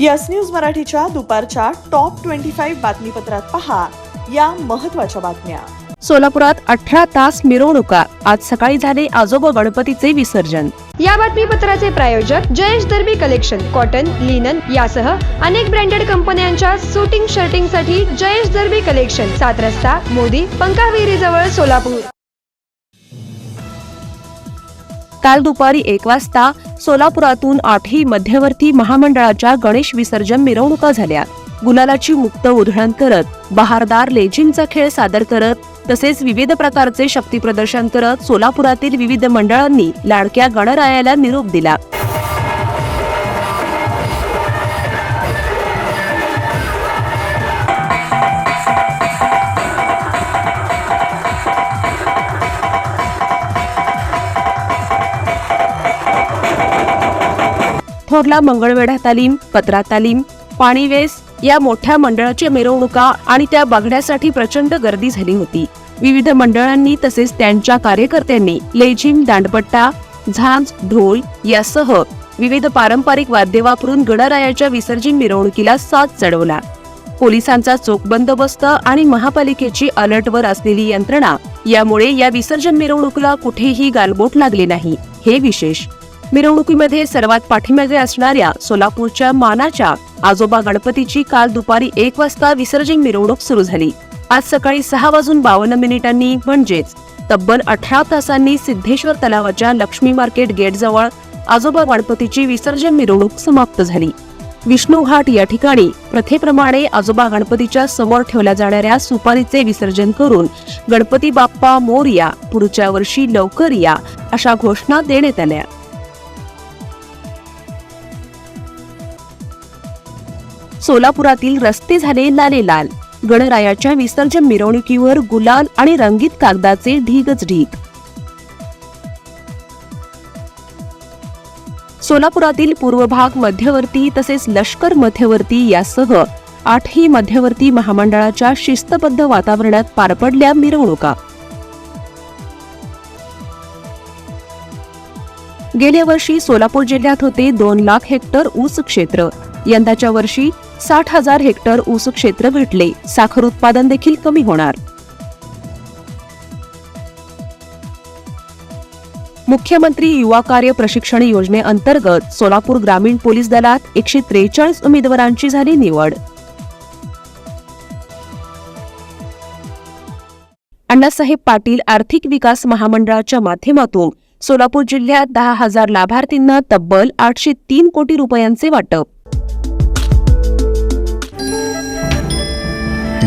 Yes news मराठीच्या दुपारच्या top twenty five बातमीपत्रात पहा या महत्त्वाच्या बातम्या. सोलापुरात अठरा तास मिरवणुका. आज सकाळी झाले आजोबा गणपतीचे विसर्जन. या बातमीपत्राचे प्रायोजक Jayesh Darbi collection cotton linen यासह अनेक ब्रँडेड कंपन्यांच्या सुटिंग शर्टिंगसाठी जयेश दर्बी कलेक्शन सात रस्ता मोदी पंकाविरी जवळ सोलापूर. काल दुपारी एक वाजता सोलापुरातून आठही मध्यवर्ती महामंडळाच्या गणेश विसर्जन मिरवणुका झाल्या. गुलालाची मुक्त उधळण करत बहारदार लेझिमचा खेळ सादर करत तसेच विविध प्रकारचे शक्ती प्रदर्शन करत सोलापुरातील विविध मंडळांनी लाडक्या गणरायाला निरोप दिला. थोरला मंगळवेढा तालीम पत्रा तालीम पाणीवेस या मोठ्या मंडळाच्या मिरवणुका आणि त्या बघण्यासाठी प्रचंड गर्दी झाली होती. विविध मंडळांनी तसेच त्यांच्या कार्यकर्त्यांनी लेझिम दांडपट्टा झांज ढोल यासह विविध पारंपरिक वाद्य वापरून गणरायाच्या विसर्जन मिरवणुकीला साथ चढवला. पोलिसांचा चोख बंदोबस्त आणि महापालिकेची अलर्टवर असलेली यंत्रणा यामुळे या विसर्जन मिरवणुकीला कुठेही गालबोट लागले नाही. हे विशेष मिरवणुकीमध्ये सर्वात पाठीमागे असणाऱ्या सोलापूरच्या मानाच्या आजोबा गणपतीची काल दुपारी एक वाजता विसर्जन मिरवणूक सुरू झाली. आज सकाळी सहा वाजून बावन्न मिनिटांनी म्हणजेच तब्बल अठरा तासांनी सिद्धेश्वर तलावाच्या लक्ष्मी मार्केट गेटजवळ आजोबा गणपतीची विसर्जन मिरवणूक समाप्त झाली. विष्णू घाट या ठिकाणी प्रथेप्रमाणे आजोबा गणपतीच्या समोर ठेवल्या जाणाऱ्या सुपारीचे विसर्जन करून गणपती बाप्पा मोरया पुढच्या वर्षी लवकर या अशा घोषणा देण्यात आल्या. सोलापुरातील रस्ते झाले लाले लाल गणरायाच्या विसर्जन मिरवणुकीवर गुलाल आणि रंगीत कागदाचे ढीगच ढीग. सोलापुरातील पूर्व भाग मध्यवर्ती तसेच लष्कर मध्यवर्ती यासह आठही मध्यवर्ती महामंडळाच्या शिस्तबद्ध वातावरणात पार पडल्या मिरवणुका. गेल्या वर्षी सोलापूर जिल्ह्यात होते दोन लाख हेक्टर ऊस क्षेत्र. यंदाच्या वर्षी साठ हजार हेक्टर ऊस क्षेत्र घटले साखर उत्पादन देखील कमी होणार. मुख्यमंत्री युवा कार्य प्रशिक्षण योजनेअंतर्गत सोलापूर ग्रामीण पोलीस दलात एकशे त्रेचाळीस उमेदवारांची झाली निवड. अण्णासाहेब पाटील आर्थिक विकास महामंडळाच्या माध्यमातून सोलापूर जिल्ह्यात दहा हजार लाभार्थींना तब्बल आठशे तीन कोटी रुपयांचे वाटप.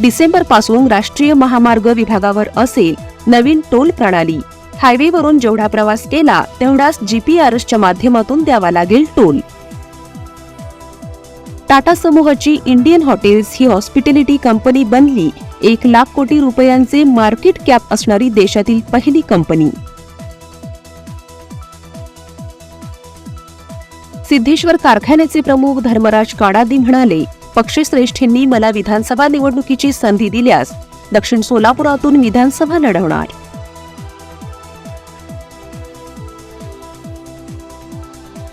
डिसेंबरपासून राष्ट्रीय महामार्ग विभागावर असेल नवीन टोल प्रणाली. हायवेवरून जेवढा प्रवास केला तेवढाच जीपीआरएसच्या माध्यमातून द्यावा लागेल टोल. टाटा समूहाची इंडियन हॉटेल्स ही हॉस्पिटॅलिटी कंपनी बनली. एक लाख कोटी रुपयांचे मार्केट कॅप असणारी देशातील पहिली कंपनी. सिद्धेश्वर कारखान्याचे प्रमुख धर्मराज काडादी म्हणाले पक्षश्रेष्ठींनी मला विधानसभा निवडणुकीची संधी दिल्यास दक्षिण सोलापुरातून विधानसभा लढवणार.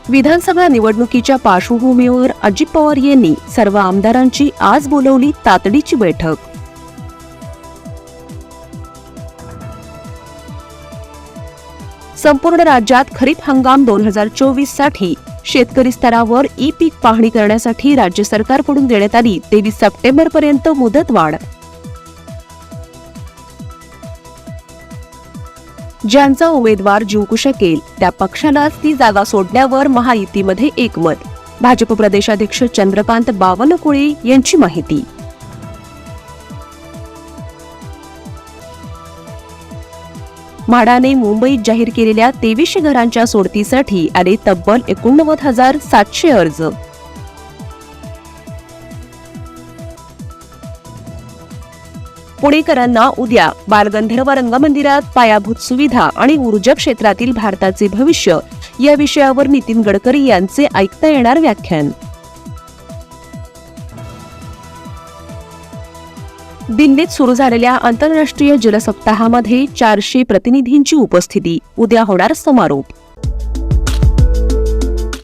विधानसभा निवडणुकीच्या पार्श्वभूमीवर अजित पवार यांनी सर्व आमदारांची आज बोलवली तातडीची बैठक. संपूर्ण राज्यात खरीप हंगाम दोन हजार चोवीससाठी शेतकरी स्तरावर ई पीक पाहणी करण्यासाठी राज्य सरकारकडून देण्यात आली तेवीस सप्टेंबर पर्यंत मुदतवाढ ज्यांचा उमेदवार जिंकू शकेल त्या पक्षालाच ती जागा सोडण्यावर महायुतीमध्ये एकमत. भाजप प्रदेशाध्यक्ष चंद्रकांत बावनकुळे यांची माहिती. म्हाडाने मुंबईत जाहीर केलेल्या तेवीसशे घरांच्या सोडतीसाठी आले तब्बल एकोणनव्वद हजार सातशे अर्ज. पुणेकरांना उद्या बालगंधर्व रंगमंदिरात पायाभूत सुविधा आणि ऊर्जा क्षेत्रातील भारताचे भविष्य या विषयावर नितीन गडकरी यांचे ऐकता येणार व्याख्यान. दिल्लीत सुरू झालेल्या आंतरराष्ट्रीय जलसप्ताहामध्ये चारशे प्रतिनिधींची उपस्थिती. उद्या होणार समारोप.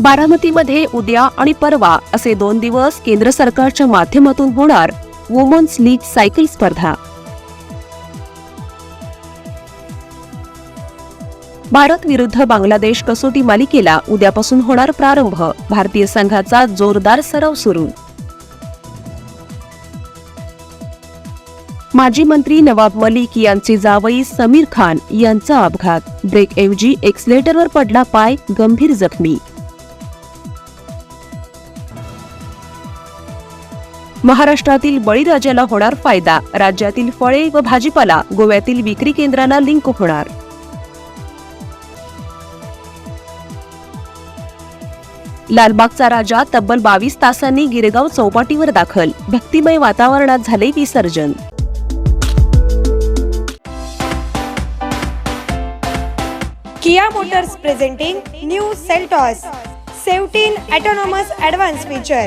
बारामतीमध्ये उद्या आणि परवा असे दोन दिवस केंद्र सरकारच्या माध्यमातून होणार वुमन्स लीग सायकल स्पर्धा. भारत विरुद्ध बांगलादेश कसोटी मालिकेला उद्यापासून होणार प्रारंभ. भारतीय संघाचा जोरदार सराव सुरू. माजी मंत्री नवाब मलिक यांचे जावई समीर खान यांचा अपघात. ब्रेकऐवजी एक्सलेटरवर पडला पाय गंभीर जखमी. महाराष्ट्रातील बळीराजाला होणार फायदा. राज्यातील फळे व भाजीपाला गोव्यातील विक्री केंद्रांना लिंक होणार. लालबागचा राजा तब्बल बावीस तासांनी गिरगाव चौपाटीवर दाखल. भक्तिमय वातावरणात झाले विसर्जन. Kia motors presenting new Seltos. Seventeen autonomous advance feature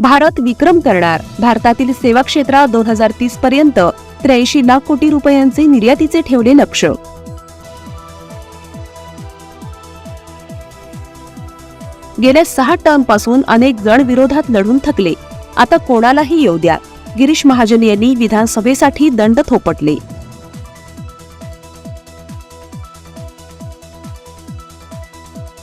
Bharat विक्रम करणार. भारतातील सेवा क्षेत्रात दोन हजार तीस पर्यंत त्र्याऐंशी लाख कोटी रुपयांचे निर्यातीचे ठेवले लक्ष. गेल्या सहा टर्मपासून अनेक जण विरोधात लढून थकले. आता कोणालाही येऊ द्या. गिरीश महाजन यांनी विधानसभेसाठी दंड थोपटले.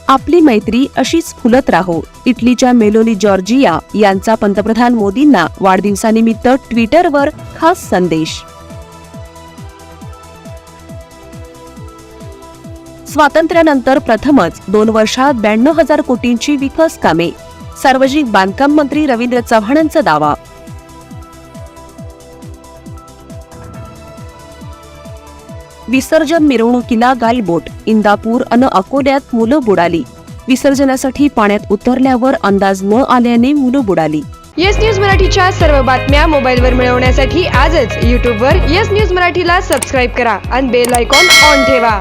आपली मैत्री अशीच फुलत राहो. इटलीच्या मेलोनी जॉर्जिया यांचा पंतप्रधान मोदींना वाढदिवसानिमित्त ट्विटरवर खास संदेश. स्वातंत्र्यानंतर प्रथमच दोन वर्षात ब्याण्णव हजार कोटींची विकास कामे सार्वजनिक बांधकाम मंत्री रवींद्र चव्हाणांचा दावा. विसर्जन मिरवणुकीला गालबोट इंदापूर अन अकोल्यात मुलं बुडाली. विसर्जनासाठी पाण्यात उतरल्यावर अंदाज न आल्याने मुलं बुडाली. येस न्यूज मराठीच्या सर्व बातम्या मोबाईलवर मिळवण्यासाठी आजच यूट्यूबवर येस न्यूज मराठीला सबस्क्राईब करा आणि बेल आयकॉन ऑन ठेवा.